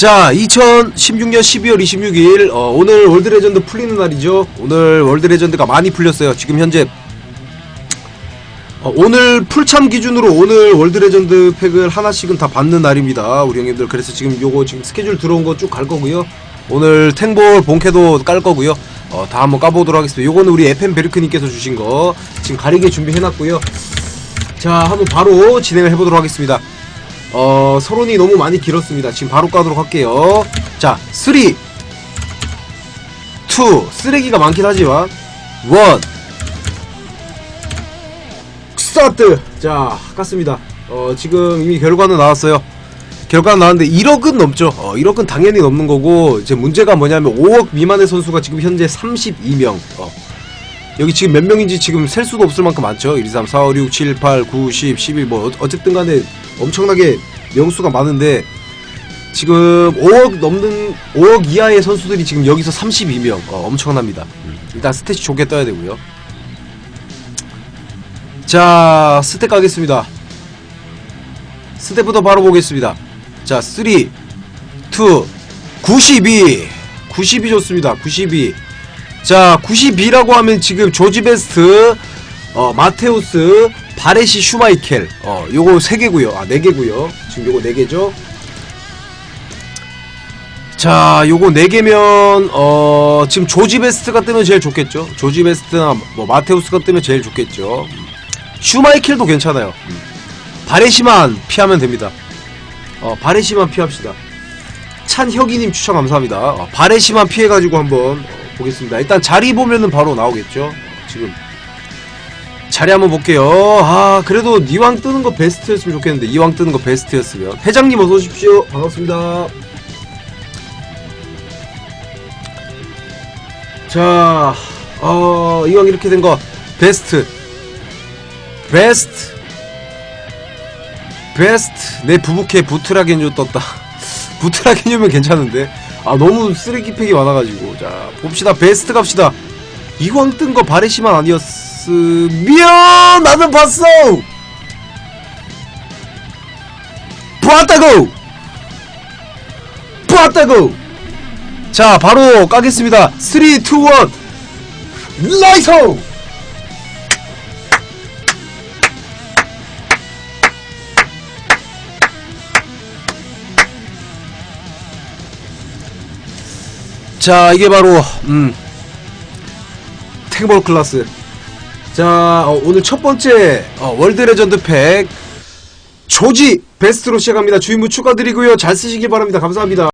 자, 2016년 12월 26일, 어, 오늘 월드레전드 풀리는 날이죠. 오늘 월드레전드가 많이 풀렸어요. 지금 현재, 어, 오늘 풀참 기준으로 오늘 월드레전드 팩을 하나씩은 다 받는 날입니다. 우리 형님들. 그래서 지금 요거 지금 스케줄 들어온 거 쭉 갈 거고요. 오늘 탱볼 본캐도 깔 거고요. 어, 다 한번 까보도록 하겠습니다. 요거는 우리 FM 베르크님께서 주신 거 지금 가리개 준비해놨고요. 자, 한번 바로 진행을 해보도록 하겠습니다. 어, 서론이 너무 많이 길었습니다. 지금 바로 까도록 할게요. 자, 3, 2, 쓰레기가 많긴 하지만, 1, 스타트! 자, 깠습니다. 어, 지금 이미 결과는 나왔어요. 결과는 나왔는데 1억은 넘죠. 어, 1억은 당연히 넘는 거고, 이제 문제가 뭐냐면 5억 미만의 선수가 지금 현재 32명. 어, 여기 지금 몇 명인지 지금 셀 수도 없을 만큼 많죠. 1, 2, 3, 4, 5, 6, 7, 8, 9, 10, 11, 뭐, 어- 어쨌든 간에 엄청나게 명수가 많은데, 지금 5억 넘는, 5억 이하의 선수들이 지금 여기서 32명. 어, 엄청납니다. 음, 일단 스탯이 좋게 떠야 되고요. 자, 스탯 가겠습니다. 스탯부터 바로 보겠습니다. 자, 3, 2, 92. 92 좋습니다. 92. 자, 92라고 하면 지금 조지 베스트, 어, 마테우스, 바레시 슈마이켈, 어, 요거 3개구요. 아, 4개구요. 지금 요거 4개죠. 자, 요거 4개면, 어, 지금 조지 베스트가 뜨면 제일 좋겠죠. 조지 베스트나 뭐 마테우스가 뜨면 제일 좋겠죠. 슈마이켈도 괜찮아요. 음. 바레시만 피하면 됩니다. 어, 바레시만 피합시다. 찬혁이님 추천 감사합니다. 어, 바레시만 피해가지고 한번 어, 보겠습니다. 일단 자리 보면은 바로 나오겠죠. 어, 지금 자리 한번 볼게요. 아 그래도 이왕 뜨는 거 베스트였으면 좋겠는데 이왕 뜨는 거 베스트였으면 회장님 어서 오십시오. 반갑습니다. 자, 어 이왕 이렇게 된 거 베스트, 베스트, 베스트. 내 부부캐 부트라겐조 떴다. 부트라겐조면 괜찮은데. 아 너무 쓰레기 팩이 많아가지고. 자 봅시다. 베스트 갑시다. 이왕 뜬거 바레시만 아니었으면 나는 봤어! 봤다고! 봤다고! 자 바로 까겠습니다. 3 2 1 라이트 자 이게 바로 음 탱볼 클라스. 자 어, 오늘 첫 번째 어, 월드 레전드 팩. 조지 베스트로 시작합니다. 주인분 축하드리고요. 잘 쓰시기 바랍니다. 감사합니다